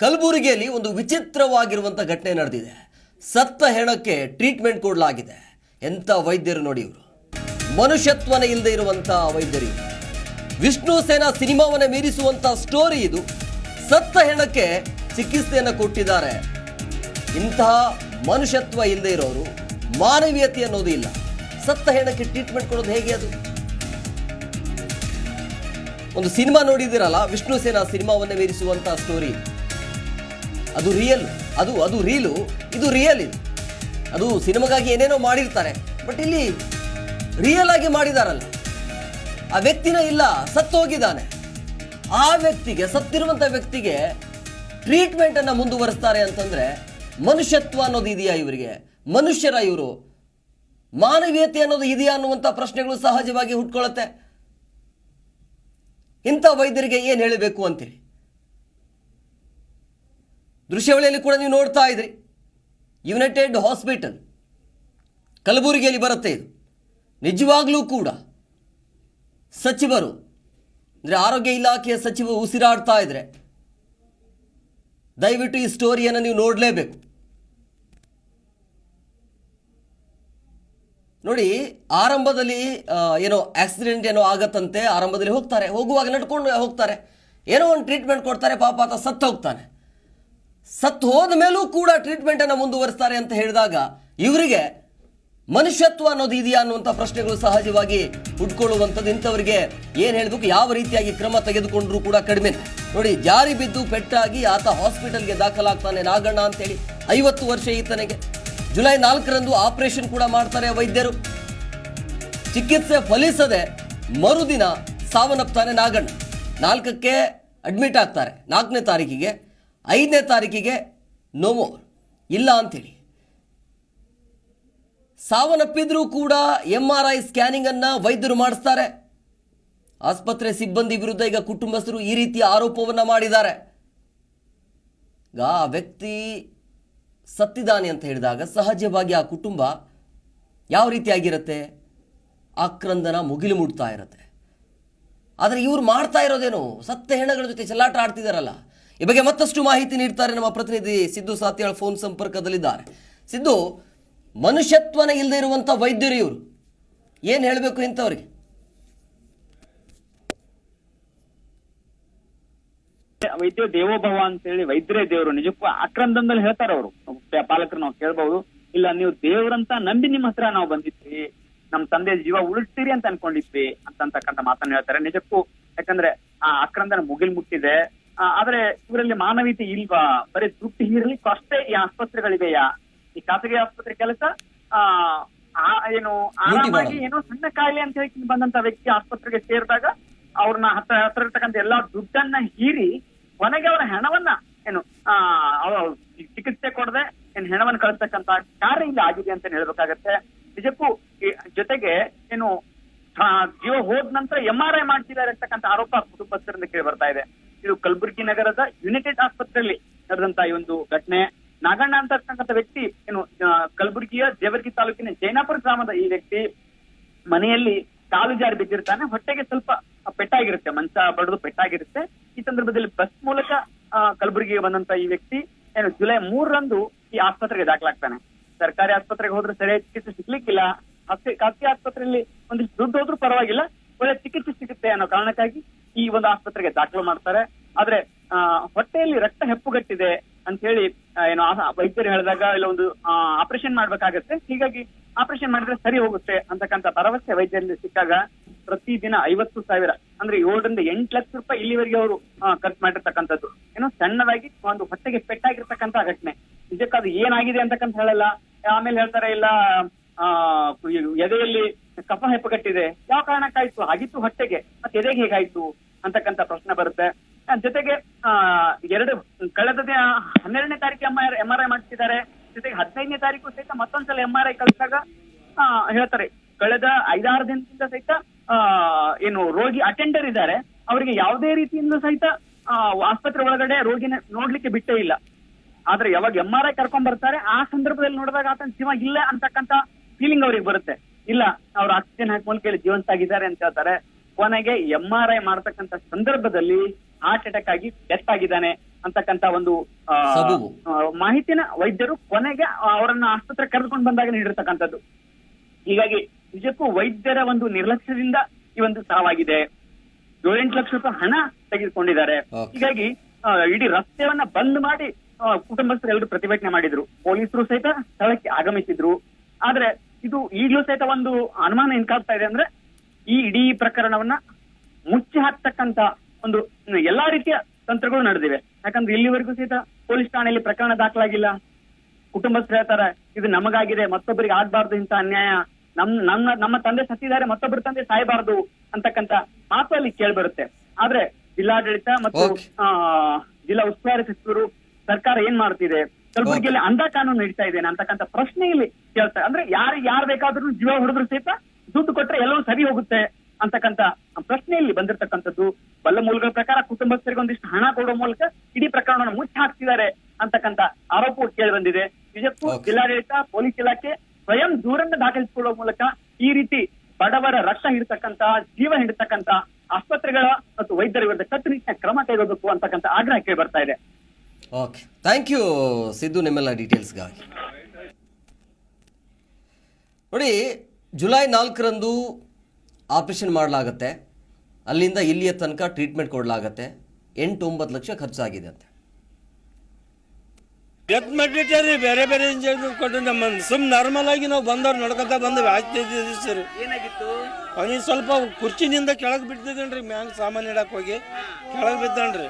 ಕಲಬುರಗಿಯಲ್ಲಿ ಒಂದು ವಿಚಿತ್ರವಾಗಿರುವಂಥ ಘಟನೆ ನಡೆದಿದೆ. ಸತ್ತ ಹೆಣಕ್ಕೆ ಟ್ರೀಟ್ಮೆಂಟ್ ಕೊಡಲಾಗಿದೆ. ಎಂಥ ವೈದ್ಯರು ನೋಡಿ ಇವರು. ಮನುಷ್ಯತ್ವನೇ ಇಲ್ಲದೆ ಇರುವಂಥ ವೈದ್ಯರು ವಿಷ್ಣು ಸೇನಾ ಸಿನಿಮಾವನ್ನ ಮೀರಿಸುವಂಥ ಸ್ಟೋರಿ ಇದು. ಸತ್ತ ಹೆಣಕ್ಕೆ ಚಿಕಿತ್ಸೆಯನ್ನು ಕೊಟ್ಟಿದ್ದಾರೆ. ಇಂತಹ ಮನುಷ್ಯತ್ವ ಇಲ್ಲದೆ ಇರೋರು ಮಾನವೀಯತೆ ಅನ್ನೋದು ಇಲ್ಲ. ಸತ್ತ ಹೆಣಕ್ಕೆ ಟ್ರೀಟ್ಮೆಂಟ್ ಕೊಡೋದು ಹೇಗೆ ಅದು? ಒಂದು ಸಿನಿಮಾ ನೋಡಿದಿರಲ್ಲ ವಿಷ್ಣು ಸೇನಾ ಸಿನಿಮಾವನ್ನೇ ಮೀರಿಸುವಂತ ಸ್ಟೋರಿ ಅದು ರಿಯಲ್ ಅದು ಅದು ರೀಲು ಇದು ರಿಯಲ್ ಇದು. ಅದು ಸಿನಿಮಾಗಾಗಿ ಏನೇನೋ ಮಾಡಿರ್ತಾರೆ ಬಟ್ ಇಲ್ಲಿ ರಿಯಲ್ ಆಗಿ ಮಾಡಿದಾರಲ್ಲ. ಆ ವ್ಯಕ್ತಿನ ಇಲ್ಲ ಸತ್ತು ಹೋಗಿದ್ದಾನೆ ಆ ವ್ಯಕ್ತಿಗೆ ಸತ್ತಿರುವಂಥ ವ್ಯಕ್ತಿಗೆ ಟ್ರೀಟ್ಮೆಂಟನ್ನು ಮುಂದುವರಿಸ್ತಾರೆ ಅಂತಂದ್ರೆ ಮನುಷ್ಯತ್ವ ಅನ್ನೋದು ಇದೆಯಾ ಇವರಿಗೆ? ಮನುಷ್ಯರ ಇವರು ಮಾನವೀಯತೆ ಅನ್ನೋದು ಇದೆಯಾ ಅನ್ನುವಂಥ ಪ್ರಶ್ನೆಗಳು ಸಹಜವಾಗಿ ಹುಟ್ಕೊಳ್ಳುತ್ತೆ ಇಂಥ ವೈದ್ಯರಿಗೆ ಏನು ಹೇಳಬೇಕು ಅಂತೇಳಿ ದೃಶ್ಯಾವಳಿಯಲ್ಲಿ ಕೂಡ ನೀವು ನೋಡ್ತಾ ಇದ್ರಿ. ಯುನೈಟೆಡ್ ಹಾಸ್ಪಿಟಲ್ ಕಲಬುರಗಿಯಲ್ಲಿ ಬರುತ್ತೆ ಇದು. ನಿಜವಾಗ್ಲೂ ಕೂಡ ಸಚಿವರು, ಅಂದರೆ ಆರೋಗ್ಯ ಇಲಾಖೆಯ ಸಚಿವರು ಉಸಿರಾಡ್ತಾ ಇದ್ರೆ, ದಯವಿಟ್ಟು ಈ ಸ್ಟೋರಿಯನ್ನು ನೀವು ನೋಡಲೇಬೇಕು. ನೋಡಿ, ಆರಂಭದಲ್ಲಿ ಏನೋ ಆಕ್ಸಿಡೆಂಟ್ ಏನೋ ಆಗತ್ತಂತೆ, ಆರಂಭದಲ್ಲಿ ಹೋಗ್ತಾರೆ, ಹೋಗುವಾಗ ನಡ್ಕೊಂಡು ಹೋಗ್ತಾರೆ. ಏನೋ ಒಂದು ಟ್ರೀಟ್ಮೆಂಟ್ ಕೊಡ್ತಾರೆ, ಪಾಪ ಆತ ಸತ್ತು ಹೋಗ್ತಾನೆ ಸತ್ತು ಹೋದ ಮೇಲೂ ಕೂಡ ಟ್ರೀಟ್ಮೆಂಟನ್ನು ಮುಂದುವರಿಸ್ತಾರೆ ಅಂತ ಹೇಳಿದಾಗ ಇವರಿಗೆ ಮನುಷ್ಯತ್ವ ಅನ್ನೋದು ಇದೆಯಾ ಅನ್ನುವಂಥ ಪ್ರಶ್ನೆಗಳು ಸಹಜವಾಗಿ ಹುಡ್ಕೊಳ್ಳುವಂಥದ್ದು. ಇಂಥವರಿಗೆ ಏನು ಹೇಳಬೇಕು? ಯಾವ ರೀತಿಯಾಗಿ ಕ್ರಮ ತೆಗೆದುಕೊಂಡರೂ ಕೂಡ ಕಡಿಮೆ. ನೋಡಿ, ಜಾರಿ ಬಿದ್ದು ಪೆಟ್ಟಾಗಿ ಆತ ಹಾಸ್ಪಿಟಲ್ಗೆ ದಾಖಲಾಗ್ತಾನೆ ನಾಗಣ್ಣ ಅಂತೇಳಿ. ಐವತ್ತು ವರ್ಷ ಈತನಿಗೆ. ಜುಲೈ ನಾಲ್ಕರಂದು ಆಪರೇಷನ್ ಕೂಡ ಮಾಡ್ತಾರೆ ವೈದ್ಯರು. ಚಿಕಿತ್ಸೆ ಫಲಿಸದೆ ಮರುದಿನ ಸಾವನ್ನಪ್ತಾನೆ ನಾಗಣ್ಣ. ನಾಲ್ಕಕ್ಕೆ ಅಡ್ಮಿಟ್ ಆಗ್ತಾರೆ. ನಾಲ್ಕನೇ ತಾರೀಕಿಗೆ. ಐದನೇ ತಾರೀಕಿಗೆ ನೋವು ಇಲ್ಲ ಅಂತೇಳಿ ಸಾವನ್ನಪ್ಪಿದ್ರೂ ಕೂಡ ಎಂ ಆರ್ ಐ ಸ್ಕ್ಯಾನಿಂಗನ್ನು ವೈದ್ಯರು ಮಾಡಿಸ್ತಾರೆ. ಆಸ್ಪತ್ರೆ ಸಿಬ್ಬಂದಿ ವಿರುದ್ಧ ಈಗ ಕುಟುಂಬಸ್ಥರು ಈ ರೀತಿಯ ಆರೋಪವನ್ನು ಮಾಡಿದ್ದಾರೆ. ಈಗ ಆ ವ್ಯಕ್ತಿ ಸತ್ತಿದ್ದಾನೆ ಅಂತ ಹೇಳಿದಾಗ ಸಹಜವಾಗಿ ಆ ಕುಟುಂಬ ಯಾವ ರೀತಿಯಾಗಿರುತ್ತೆ ಆಕ್ರಂದನ ಮುಗಿಲು ಮುಟ್ತಾ ಇರುತ್ತೆ. ಆದರೆ ಇವ್ರು ಮಾಡ್ತಾ ಇರೋದೇನು? ಸತ್ತ ಹೆಣಗಳ ಜೊತೆ ಚೆಲ್ಲಾಟ ಆಡ್ತಿದಾರಲ್ಲ. ಈ ಬಗ್ಗೆ ಮತ್ತಷ್ಟು ಮಾಹಿತಿ ನೀಡ್ತಾರೆ ನಮ್ಮ ಪ್ರತಿನಿಧಿ ಸಿದ್ದು ಸಾತ್ಯಾಳ್ ಫೋನ್ ಸಂಪರ್ಕದಲ್ಲಿದ್ದಾರೆ. ಸಿದ್ದು, ಮನುಷ್ಯತ್ವನ ಇಲ್ಲದೆ ಇರುವಂಥ ವೈದ್ಯರು ಇವರು. ಏನು ಹೇಳಬೇಕು ಇಂಥವ್ರಿಗೆ? ವೈದ್ಯ ದೇವೋಭವ ಅಂತ ಹೇಳಿ ವೈದ್ಯರೇ ದೇವರು. ನಿಜಕ್ಕೂ ಆಕ್ರಂದನದಲ್ಲಿ ಹೇಳ್ತಾರೆ ಅವರು. ಪಾಲಕರು ನಾವು ಕೇಳ್ಬಹುದು ಇಲ್ಲ, ನೀವು ದೇವರಂತ ನಂಬಿ ನಿಮ್ಮ ಹತ್ರ ನಾವು ಬಂದಿದ್ವಿ. ನಮ್ ತಂದೆ ಜೀವ ಉಳಿಸ್ತೀರಿ ಅಂತ ಅನ್ಕೊಂಡಿದ್ವಿ ಅಂತಕ್ಕಂಥ ಮಾತನ್ನ ಹೇಳ್ತಾರೆ. ನಿಜಕ್ಕೂ ಯಾಕಂದ್ರೆ ಆ ಆಕ್ರಂದನ ಮುಗಿಲ್ ಮುಟ್ಟಿದೆ. ಆದ್ರೆ ಇವರಲ್ಲಿ ಮಾನವೀಯತೆ ಇಲ್ವಾ? ಬರೀ ದುಡ್ಡು ಇರಲಿ ಅಷ್ಟೇ ಈ ಆಸ್ಪತ್ರೆಗಳಿವೆಯಾ? ಈ ಖಾಸಗಿ ಆಸ್ಪತ್ರೆ ಕೆಲಸ ಆ ಆ ಏನು ಆರಾಮಾಗಿ ಏನೋ ಸಣ್ಣ ಕಾಯಿಲೆ ಅಂತ ಹೇಳಿ ಬಂದಂತ ವ್ಯಕ್ತಿ ಆಸ್ಪತ್ರೆಗೆ ಸೇರಿದಾಗ ಅವ್ರನ್ನ ಹತ್ರ ಹತ್ರ ಇರ್ತಕ್ಕಂಥ ಎಲ್ಲಾ ದುಡ್ಡನ್ನ ಹೀರಿ ಕೊನೆಗೆ ಅವರ ಹೆಣವನ್ನ ಏನು ಆ ಚಿಕಿತ್ಸೆ ಕೊಡದೆ ಏನ್ ಹೆಣವನ್ನ ಕಳಿಸ್ತಕ್ಕಂತ ಕಾರ್ಯ ಇಲ್ಲಿ ಆಗಿದೆ ಅಂತ ಹೇಳ್ಬೇಕಾಗತ್ತೆ. ನಿಜಕ್ಕೂ ಜೊತೆಗೆ ಏನು ಜೀವ ಹೋದ ನಂತರ ಎಂ ಆರ್ ಐ ಮಾಡ್ತಿದ್ದಾರೆ ಅಂತಕ್ಕಂಥ ಆರೋಪ ಕುಟುಂಬಸ್ಥರಿಂದ ಕೇಳಿ ಬರ್ತಾ ಇದೆ. ಇದು ಕಲಬುರಗಿ ನಗರದ ಯುನೈಟೆಡ್ ಆಸ್ಪತ್ರೆಯಲ್ಲಿ ನಡೆದಂತ ಈ ಒಂದು ಘಟನೆ. ನಾಗಣ್ಣ ಅಂತಕ್ಕಂಥ ವ್ಯಕ್ತಿ ಏನು ಕಲಬುರಗಿಯ ದೇವರ್ಗಿ ತಾಲೂಕಿನ ಜೈನಾಪುರ ಗ್ರಾಮದ ಈ ವ್ಯಕ್ತಿ ಮನೆಯಲ್ಲಿ ಕಾಲು ಜಾರಿ ಬಿದ್ದಿರ್ತಾನೆ. ಹೊಟ್ಟೆಗೆ ಸ್ವಲ್ಪ ಪೆಟ್ಟಾಗಿರುತ್ತೆ, ಮಂಚ ಬಡದು ಪೆಟ್ಟಾಗಿರುತ್ತೆ. ಈ ಸಂದರ್ಭದಲ್ಲಿ ಬಸ್ ಮೂಲಕ ಕಲಬುರಗಿಗೆ ಬಂದಂತ ಈ ವ್ಯಕ್ತಿ ಏನು, ಜುಲೈ ಮೂರರಂದು ಈ ಆಸ್ಪತ್ರೆಗೆ ದಾಖಲಾಗ್ತಾನೆ. ಸರ್ಕಾರಿ ಆಸ್ಪತ್ರೆಗೆ ಹೋದ್ರೆ ಸರಿಯಾದ ಚಿಕಿತ್ಸೆ ಸಿಗ್ಲಿಕ್ಕಿಲ್ಲ. ಖಾಸಗಿ ಆಸ್ಪತ್ರೆಯಲ್ಲಿ ಒಂದಿಷ್ಟು ದುಡ್ಡು ಹೋದ್ರೂ ಪರವಾಗಿಲ್ಲ. ಒಳ್ಳೆ ಚಿಕಿತ್ಸೆ ಸಿಗುತ್ತೆ ಅನ್ನೋ ಕಾರಣಕ್ಕಾಗಿ ಈ ಒಂದು ಆಸ್ಪತ್ರೆಗೆ ದಾಖಲು ಮಾಡ್ತಾರೆ. ಆದ್ರೆ ಹೊಟ್ಟೆಯಲ್ಲಿ ರಕ್ತ ಹೆಪ್ಪುಗಟ್ಟಿದೆ ಅಂತ ಹೇಳಿ ಏನು ವೈದ್ಯರು ಹೇಳಿದಾಗ ಇಲ್ಲ ಒಂದು ಆಪರೇಷನ್ ಮಾಡ್ಬೇಕಾಗತ್ತೆ. ಹೀಗಾಗಿ ಆಪರೇಷನ್ ಮಾಡಿದ್ರೆ ಸರಿ ಹೋಗುತ್ತೆ ಅಂತಕ್ಕಂಥ ಭರವಸೆ ವೈದ್ಯರಲ್ಲಿ ಸಿಕ್ಕಾಗ ಪ್ರತಿದಿನ ಐವತ್ತು ಸಾವಿರ. ಅಂದ್ರೆ ಏಳರಿಂದ ಎಂಟು ಲಕ್ಷ ರೂಪಾಯಿ ಇಲ್ಲಿವರೆಗೆ ಅವರು ಖರ್ಚು ಮಾಡಿರ್ತಕ್ಕಂಥದ್ದು. ಏನೋ ಸಣ್ಣದಾಗಿ ಒಂದು ಹೊಟ್ಟೆಗೆ ಪೆಟ್ಟಾಗಿರ್ತಕ್ಕಂತ ಘಟನೆ. ನಿಜಕ್ಕೆ ಏನಾಗಿದೆ ಅಂತಕ್ಕಂತ ಹೇಳಲ್ಲ. ಆಮೇಲೆ ಹೇಳ್ತಾರೆ, ಇಲ್ಲ, ಆ, ಎದೆಯಲ್ಲಿ ಕಫ ಹೆಪ್ಪುಗಟ್ಟಿದೆ. ಯಾವ ಕಾರಣಕ್ಕಾಯ್ತು? ಆಗಿತ್ತು ಹೊಟ್ಟೆಗೆ. ಮತ್ತೆ ಎದೆಗೆ ಹೇಗಾಯ್ತು? ಅಂತಕ್ಕಂಥ ಪ್ರಶ್ನೆ ಬರುತ್ತೆ. ಜೊತೆಗೆ, ಆ, ಎರಡು ಕಳೆದ ಹನ್ನೆರಡನೇ ತಾರೀಕು M R M R I ಮಾಡಿಸಿದ್ದಾರೆ ಜೊತೆಗೆ ಹದಿನೈದನೇ ತಾರೀಕು ಸಹಿತ ಮತ್ತೊಂದ್ಸಲ ಎಂ ಆರ್ ಐ ಕಳಿಸಿದಾಗ ಹೇಳ್ತಾರೆ, ಕಳೆದ ಐದಾರು ದಿನದಿಂದ ಸಹಿತ ಏನು, ರೋಗಿ ಅಟೆಂಡರ್ ಇದ್ದಾರೆ. ಅವರಿಗೆ ಯಾವುದೇ ರೀತಿಯಿಂದ ಸಹಿತ ಆಸ್ಪತ್ರೆ ಒಳಗಡೆ ರೋಗಿನ ನೋಡ್ಲಿಕ್ಕೆ ಬಿಟ್ಟೇ ಇಲ್ಲ. ಆದ್ರೆ ಯಾವಾಗ ಎಂ ಆರ್ ಐ ಕರ್ಕೊಂಡ್ ಬರ್ತಾರೆ, ಆ ಸಂದರ್ಭದಲ್ಲಿ ನೋಡಿದಾಗ ಆತನ ಜೀವ ಇಲ್ಲ ಅಂತಕ್ಕಂತ ಫೀಲಿಂಗ್ ಅವ್ರಿಗೆ ಬರುತ್ತೆ. ಇಲ್ಲ, ಅವ್ರು ಆಕ್ಸಿಜನ್ ಹಾಕಿ ಮೂಲಕ ಜೀವಂತ ಆಗಿದ್ದಾರೆ ಅಂತ ಹೇಳ್ತಾರೆ. ಕೊನೆಗೆ ಎಂ ಆರ್ ಐ ಮಾಡ್ತಕ್ಕಂತ ಸಂದರ್ಭದಲ್ಲಿ ಹಾರ್ಟ್ ಅಟ್ಯಾಕ್ ಆಗಿ ಡೆತ್ ಆಗಿದ್ದಾನೆ ಅಂತಕ್ಕಂತ ಒಂದು ಮಾಹಿತಿನ ವೈದ್ಯರು ಕೊನೆಗೆ ಅವರನ್ನ ಆಸ್ಪತ್ರೆ ಕರೆದುಕೊಂಡು ಬಂದಾಗ ನೀಡಿರ್ತಕ್ಕಂಥದ್ದು ಹೀಗಾಗಿ ನಿಜಕ್ಕೂ ವೈದ್ಯರ ಒಂದು ನಿರ್ಲಕ್ಷ್ಯದಿಂದ ಈ ಒಂದು ಸಾವಾಗಿದೆ. ಏಳೆಂಟು ಲಕ್ಷ ರೂಪಾಯಿ ಹಣ ತೆಗೆದುಕೊಂಡಿದ್ದಾರೆ. ಹೀಗಾಗಿ ಆ, ಇಡೀ ರಸ್ತೆಯನ್ನ ಬಂದ್ ಮಾಡಿ ಕುಟುಂಬಸ್ಥರು ಎಲ್ಲರೂ ಪ್ರತಿಭಟನೆ ಮಾಡಿದ್ರು. ಪೊಲೀಸರು ಸಹಿತ ಸ್ಥಳಕ್ಕೆ ಆಗಮಿಸಿದ್ರು. ಆದ್ರೆ ಇದು ಈಗಲೂ ಸಹಿತ ಒಂದು ಅನುಮಾನ ಇನ್ಕಾಗ್ತಾ ಇದೆ ಅಂದ್ರೆ ಈ ಇಡೀ ಪ್ರಕರಣವನ್ನ ಮುಚ್ಚಿ ಹಾಕ್ತಕ್ಕಂತ ಒಂದು ಎಲ್ಲಾ ರೀತಿಯ ತಂತ್ರಗಳು ನಡೆದಿವೆ. ಯಾಕಂದ್ರೆ ಇಲ್ಲಿವರೆಗೂ ಸಹಿತ ಪೊಲೀಸ್ ಠಾಣೆಯಲ್ಲಿ ಪ್ರಕರಣ ದಾಖಲಾಗಿಲ್ಲ. ಕುಟುಂಬಸ್ಥರು ಹೇಳ್ತಾರೆ ಇದು ನಮಗಾಗಿದೆ ಮತ್ತೊಬ್ಬರಿಗೆ ಆಗ್ಬಾರ್ದು ಇಂತ ಅನ್ಯಾಯ. ನಮ್ ನಮ್ಮ ನಮ್ಮ ತಂದೆ ಸತ್ತಿದ್ದಾರೆ ಮತ್ತೊಬ್ಬರ ತಂದೆ ಸಾಯಬಾರದು ಅಂತಕ್ಕಂತ ಮಾತು ಅಲ್ಲಿ ಕೇಳ್ಬರುತ್ತೆ. ಆದ್ರೆ ಜಿಲ್ಲಾಡಳಿತ ಮತ್ತು ಆ, ಜಿಲ್ಲಾ ಉಸ್ತುವಾರಿ ಸಚಿವರು ಸರ್ಕಾರ ಏನ್ ಮಾಡ್ತಿದೆ? ಕಲಬುರಗಿಯಲ್ಲಿ ಅಂಧ ಕಾನೂನು ನಡೀತಾ ಇದೆ ಅಂತಕ್ಕಂಥ ಪ್ರಶ್ನೆ ಇಲ್ಲಿ ಕೇಳ್ತಾರೆ. ಅಂದ್ರೆ ಯಾರು ಯಾರು ಬೇಕಾದ್ರೂ ಜೀವ ಹೊಡೆದ್ರು ಸಹಿತ ದುಡ್ಡು ಕೊಟ್ರೆ ಎಲ್ಲವೂ ಸರಿ ಹೋಗುತ್ತೆ ಅಂತಕ್ಕಂತ ಪ್ರಶ್ನೆ ಇಲ್ಲಿ ಬಂದಿರತಕ್ಕಂಥದ್ದು. ಬಲ್ಲ ಮೂಲಗಳ ಪ್ರಕಾರ ಕುಟುಂಬಸ್ಥರಿಗೆ ಒಂದಿಷ್ಟು ಹಣ ಕೊಡುವ ಮೂಲಕ ಇಡೀ ಪ್ರಕರಣವನ್ನು ಮುಚ್ಚಿ ಹಾಕ್ತಿದ್ದಾರೆ ಅಂತಕ್ಕಂತ ಆರೋಪವು ಕೇಳಿ ಬಂದಿದೆ. ನಿಜಕ್ಕೂ. ಜಿಲ್ಲಾಡಳಿತ ಪೊಲೀಸ್ ಇಲಾಖೆ ಸ್ವಯಂ ದೂರನ್ನ ದಾಖಲಿಸಿಕೊಳ್ಳುವ ಮೂಲಕ ಈ ರೀತಿ ಬಡವರ ರಕ್ತ ಹಿಡಿತಕ್ಕಂತ ಜೀವ ಹಿಡಿತಕ್ಕಂತ ಆಸ್ಪತ್ರೆಗಳ ಮತ್ತು ವೈದ್ಯರ ವಿರುದ್ಧ ಕಟ್ಟುನಿಟ್ಟಿನ ಕ್ರಮ ಕೈಗೊಳ್ಳಬೇಕು ಅಂತಕ್ಕಂತ ಆಗ್ರಹ ಕೇಳಿ ಬರ್ತಾ ಇದೆ. ಓಕೆ ಥ್ಯಾಂಕ್ ಯು ಸಿದ್ದು ನಿಮ್ಮೆಲ್ಲ ಡೀಟೇಲ್ಸ್ಗಾಗಿ ನೋಡಿ ಜುಲೈ ನಾಲ್ಕರಂದು ಆಪರೇಷನ್ ಮಾಡಲಾಗತ್ತೆ. ಅಲ್ಲಿಂದ ಇಲ್ಲಿಯ ತನಕ ಟ್ರೀಟ್ಮೆಂಟ್ ಕೊಡಲಾಗತ್ತೆ. ಎಂಟು ಒಂಬತ್ತು ಲಕ್ಷ ಖರ್ಚಾಗಿದೆ ಅಂತೆ. ಡೆತ್ ಮಾಡಿಟ್ಟಾರಿ ಬೇರೆ ಬೇರೆ ಇಂಜೆಕ್ಷನ್ ಕೊಟ್ಟು ನಮ್ಮ ಸುಮ್ ನಾರ್ಮಲ್ ಆಗಿ ನಾವು ಬಂದವ್ರು ನಡ್ಕೊತ ಬಂದ್ವಿ ಆಗ್ತಿದ್ದೀವಿ ಸರ್. ಅವನಿಗೆ ಸ್ವಲ್ಪ ಕುರ್ಚಿನಿಂದ ಕೆಳಗೆ ಬಿಟ್ಟಿದ್ದೇನ್ರಿ ಮ್ಯಾಂಗ್ ಸಾಮಾನು ಇಡಕ್ಕೆ ಹೋಗಿ. ಕೆಳಗೆ ಬಿದ್ದಾನ್ರಿ.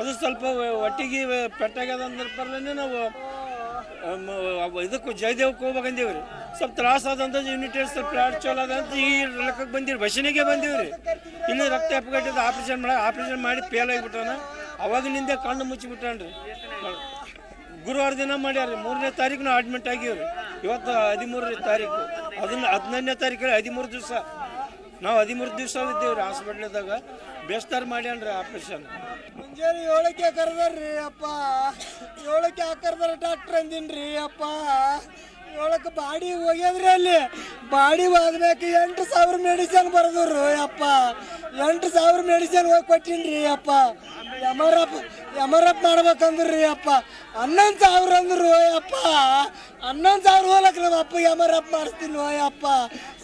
ಅದು ಸ್ವಲ್ಪ ಒಟ್ಟಿಗೆ ಪೆಟ್ಟಾಗ್ಯದ ಅಂದ್ರೆ ಪರ್ಲೇ ನಾವು ಇದಕ್ಕೂ ಜಯದೇವಕ್ಕೆ ಹೋಗ್ಬೇಕಂದೇವ್ರಿ. ರೀ ಸ್ವಲ್ಪ ತ್ರಾಸ ಆದಂತ ಯೂನಿಟೇಟ್ ಸ್ವಲ್ಪ ಪ್ಲಾಟ್ ಚಲೋ ಅದ ಅಂತ ಈ ಲೆಕ್ಕಕ್ಕೆ ಬಂದಿರಿ ಬಸ್ಸಿನಾಗೆ ಬಂದೀವಿ ರೀ ಇಲ್ಲಿ ರಕ್ತ ಹೆಪ್ಪಗಟ್ಟಿದ ಆಪರೇಷನ್ ಮಾಡಿ ಆಪರೇಷನ್ ಮಾಡಿ ಫೇಲ್ ಆಗಿಬಿಟ್ಟಾನ. ಅವಾಗಿನಿಂದ ಕಣ್ಣು ಮುಚ್ಚಿಬಿಟ್ಟಾನ್ರಿ. ಗುರುವಾರ ದಿನ ಮಾಡ್ಯಾರ ಮೂರನೇ ತಾರೀಕು ಅಡ್ಮಿಟ್ ಆಗಿವ್ರಿ. ಇವತ್ತು ಹದಿಮೂರನೇ ತಾರೀಕು ಅದನ್ನ ಹದಿನೈದನೇ ತಾರೀಕು ಹದಿಮೂರು ದಿವಸ. ನಾವು ಹದಿಮೂರು ದಿವಸ ಇದ್ದೇವ್ರಿ ಹಾಸ್ಪಿಟ್ಲದಾಗ ಬೇಸ್ತಾರ ಮಾಡ್ಯಾನ್ರಿ ಆಪರೇಷನ್ ಮುಂಜಾನೆ ಏಳಕ್ಕೆ ಕರೆದಾರ್ರಿ ಅಪ್ಪ. ಏಳಕ್ಕೆ ಕರೆದಾರ ಡಾಕ್ಟ್ರ್ ಅಂದಿನ್ರಿ ಅಪ್ಪ. ಏಳಕ್ಕೆ ಬಾಡಿ ಹೋಗ್ಯದ್ರಿ ಅಲ್ಲಿ. ಬಾಡಿ ಹೋದ್ಬೇಕು ಎಂಟು ಸಾವಿರ ಮೆಡಿಸಿನ್ ಬರೆದ್ರು ಅಪ್ಪ. ಎಂಟು ಸಾವಿರ ಮೆಡಿಸಿನ್ ಹೋಗಿ ಕೊಟ್ಟಿನ್ರಿ ಅಪ್ಪ. ಎಮರಪ್ ಎಮರಪ್ ಮಾಡ್ಬೇಕಂದ್ರಿ ಅಪ್ಪ. ಹನ್ನೊಂದು ಸಾವಿರ ಅಂದ್ರು ಅಪ್ಪ. ಹನ್ನೊಂದು ಸಾವಿರ ಹೋಲಕ್ ನಮ್ಮ ಅಪ್ಪ ಮಾಡಿಸ್ತೀನಿ ಅಪ್ಪ.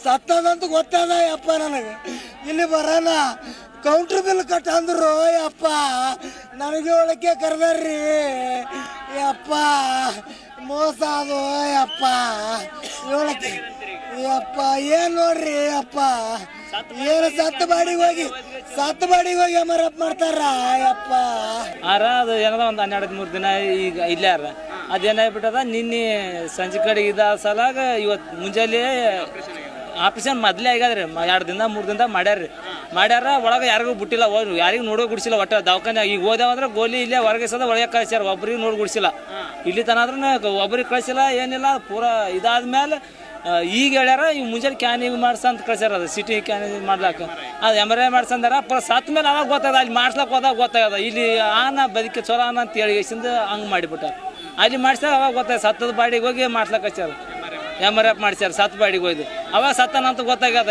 ಸತ್ತದಂತ ಗೊತ್ತದ ಅಪ್ಪ ನನಗೆ. ಇಲ್ಲಿ ಬರಲ್ಲ. ಕೌಂಟ್ರ್ ಬಿಲ್ ಕಟ್ ಅಂದ್ರು ಅಪ್ಪ. ನನಗೆ ಒಳಕ್ಕೆ ಕರೆದಾರ್ರಿ. ಯಪ್ಪ ಮೋಸ ಅದು ಅಪ್ಪ ಹೇಳಕ್ಕೆ ಅಪ್ಪ ಏನ್ ನೋಡ್ರಿ ಅಪ್ಪ ಏನು ಸತ್ತ ಬಾಡಿಗೆ ಹೋಗಿ ಸತ್ತು ಬಾಡಿಗೆ ಹೋಗಿ ಅಮರಪ್ಪ ಮಾಡ್ತಾರ ಅಪ್ಪ ಆರ, ಅದು ಏನದ ಒಂದು ಹನ್ನೆರಡು ಮೂರು ದಿನ ಈಗ ಇಲ್ಲೇ ಅರ ಅದೇನಾಗ್ಬಿಟ್ಟದ ನಿನ್ನೆ ಸಂಜೆ ಕಡೆ ಇದ ಸಲಾಗ ಇವತ್ತು ಮುಂಜಾನೆ ಆಪರೇಷನ್ ಮೊದಲೇ ಆಗ್ಯದ್ರಿ. ಎರಡು ದಿನ, ಮೂರು ದಿನ ಮಾಡ್ಯಾರ್ರಿ. ಮಾಡ್ಯಾರ, ಒಳಗೆ ಯಾರಿಗೂ ಬಿಟ್ಟಿಲ್ಲ ಹೋದ್ರು ಯಾರಿಗೂ ನೋಡೋ ಗುಡಿಸಿಲ್ಲ ಒಟ್ಟು ದವಾಖಾನೆ ಈಗ ಹೋದೇವಂದ್ರೆ ಗೋಲಿ ಇಲ್ಲೇ ಹೊರಗೆ ಸದ ಒಳಗೆ ಕಳಿಸ್ಯಾರ, ಒಬ್ರಿಗೆ ನೋಡಿ ಗುಡಿಸಿಲ್ಲ. ಇಲ್ಲಿ ತನಾದ್ರೂ ಒಬ್ರಿಗೆ ಕಳಿಸಿಲ್ಲ, ಏನಿಲ್ಲ, ಪೂರಾ ಇದಾದ್ಮೇಲೆ ಈಗ ಹೇಳ್ಯಾರ ಈಗ ಮುಂಜಾನೆ ಕ್ಯಾನಿಂಗ್ ಮಾಡ್ಸ ಅಂತ ಕಳ್ಸ್ಯಾರ ಅದು ಸಿಟಿ ಕ್ಯಾನಿಂಗ್ ಮಾಡ್ಲಾಕ. ಅದು ಎಂ ಆರ್ ಐ ಮಾಡ್ಸಂದಾರ, ಪ್ರ ಸತ್ ಮೇಲೆ ಅವಾಗ ಗೊತ್ತಾಗದ ಅಲ್ಲಿ ಮಾಡ್ಸ್ಲಕ್ ಹೋದಾಗ ಗೊತ್ತಾಗದ ಇಲ್ಲಿ ಆನ ಬದುಕಿ ಚಲೋ ಆನ ಅಂತ ಹೇಳಿ ಹಂಗೆ ಮಾಡಿಬಿಟ್ಟಾರ. ಅಲ್ಲಿ ಮಾಡ್ಸ್ಯಾರ, ಅವಾಗ ಗೊತ್ತಾಗ ಸತ್ತದ ಬಾಡಿಗೆ ಹೋಗಿ ಮಾಡ್ಸ್ಲಕ್ ಹಚ್ಚಾರ ಎಂ ಆರ್ ಎಫ್ ಮಾಡ್ಸ್ಯಾರ, ಸತ್ ಬಾಡಿಗೆ ಹೋಯ್ದು. ಅವಾಗ ಸತ್ತನ ಅಂತ ಗೊತ್ತಾಗದ